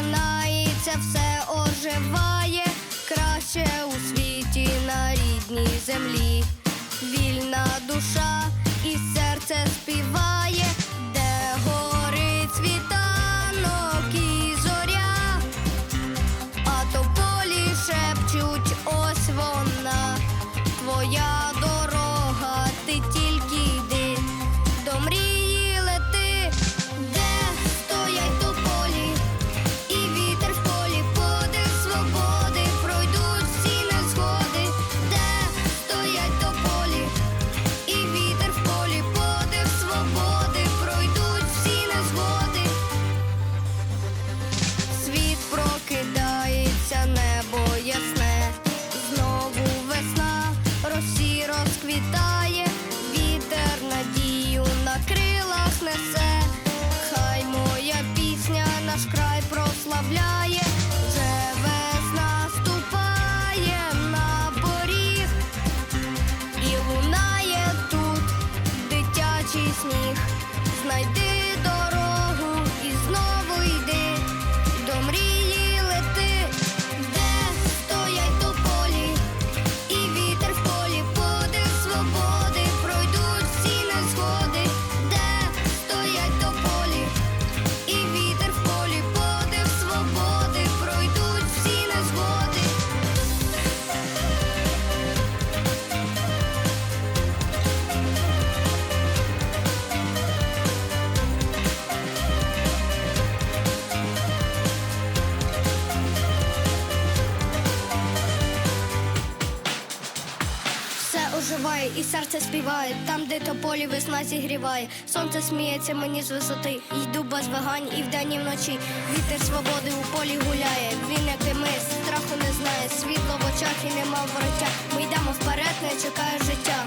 починається, все оживає, краще у світі на рідній землі, вільна душа. Оживає і серце співає, там, де тополі весна зігріває. Сонце сміється мені з висоти. Йду без вагань і вдень, і вночі. Вітер свободи у полі гуляє. Він, як і ми, страху не знає. Світло в очах і нема вороття. Ми йдемо вперед, не чекає життя.